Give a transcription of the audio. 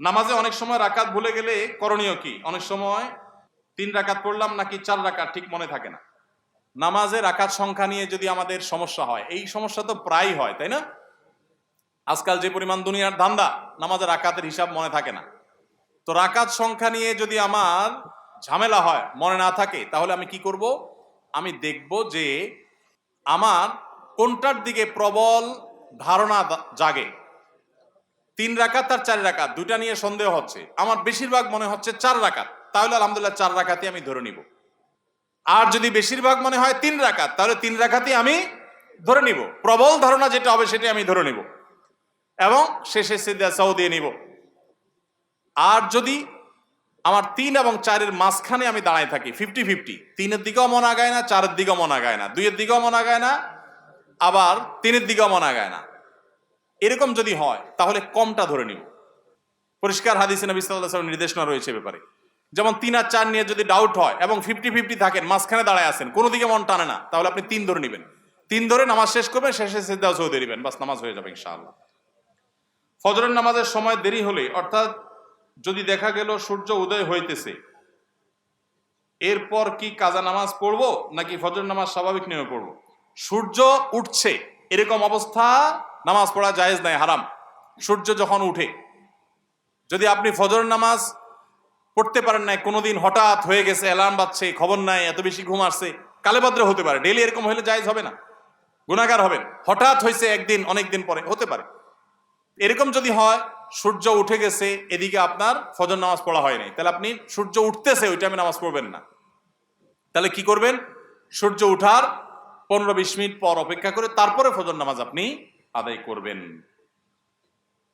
নামাজে অনেক সময় রাকাত ভুলে গেলে করণীয় কি? অনেক সময় তিন রাকাত পড়লাম নাকি চার রাকাত ঠিক মনে থাকে না। নামাজে রাকাত সংখ্যা নিয়ে যদি আমাদের সমস্যা হয়, এই সমস্যা তো প্রায়ই হয়, তাই না? আজকাল যে পরিমাণ দুনিয়ার ধান্দা নামাজের রাকাতের হিসাব মনে থাকে না। তো রাকাত সংখ্যা নিয়ে যদি আমার ঝামেলা হয়, মনে না থাকে, তাহলে আমি কি করব? আমি দেখব যে আমার কোনটার দিকে প্রবল ধারণা জাগে। তিন রাকাত আর চার রাকাত দুটা নিয়ে সন্দেহ হচ্ছে। আমার বেশিরভাগ মনে হচ্ছে চার রাকাত। তাহলে আলহামদুলিল্লাহ চার রাকাতই আমি ধরে নিব। আর যদি বেশিরভাগ মনে হয় তিন রাকাত, তাহলে তিন রাকাতই আমি ধরে নিব। প্রবল ধারণা যেটা হবে সেটা আমি ধরে নিব। এবং শেষে সিদ্ধা সাউ দিয়ে নিব। আর যদি আমার তিন এবং চারের মাঝখানে আমি দাঁড়ায় থাকি ফিফটি ফিফটি তিনের দিকেও মন আগায় না, চারের দিকেও মন আগায় না, দুইয়ের দিকেও মন আগায় না, আবার তিনের দিকেও মন আগায় না। এরকম যদি হয়, তাহলে কমটা ধরে নিব। পরিষ্কার হাদিসে নবী আলাইহি নির্দেশনা রয়েছে ব্যাপারে। যেমন তিন আর চার নিয়ে যদি ডাউট হয় এবং ফিফটি ফিফটি থাকেন, মাঝখানে দাঁড়ায় আছেন কোনো দিকে মন টানে না, তাহলে আপনি তিন ধরে নেবেন। তিন ধরে নামাজ শেষ করবেন, শেষে সিদ্ধাও সৌদি দিবেন বাস নামাজ হয়ে যাবে ইনশাআল্লাহ। ফজরের নামাজের সময় দেরি হলে, অর্থাৎ যদি দেখা গেল সূর্য উদয় হইতেছে, এরপর কি কাজা নামাজ পড়ব, নাকি ফজর নামাজ স্বাভাবিক নিয়মে পড়ব? সূর্য উঠছে, এরকম অবস্থা নামাজ পড়া জায়েজ নাই, হারাম। সূর্য যখন উঠে, যদি আপনি ফজর নামাজ পড়তে পারেন নাই, কোনোদিন হঠাৎ হয়ে গেছে, অ্যালার্ম বাজছে, খবর নাই, এত বেশি ঘুম আসছে কালেভদ্রে হতে পারে। ডেলি এরকম হলে জায়েজ হবে না। গুণাগার হবেন। হঠাৎ হয়েছে একদিন অনেক দিন পরে, হতে পারে। এরকম যদি হয়, সূর্য উঠে গেছে, এদিকে আপনার ফজর নামাজ পড়া হয় নাই। তাহলে আপনি সূর্য উঠতেছে, ওই টাইমে নামাজ পড়বেন না। তাহলে কি করবেন? সূর্য উঠার পনেরো বিশ মিনিট পর অপেক্ষা করে, তারপরে ফজর নামাজ আপনি আদায় করবেন।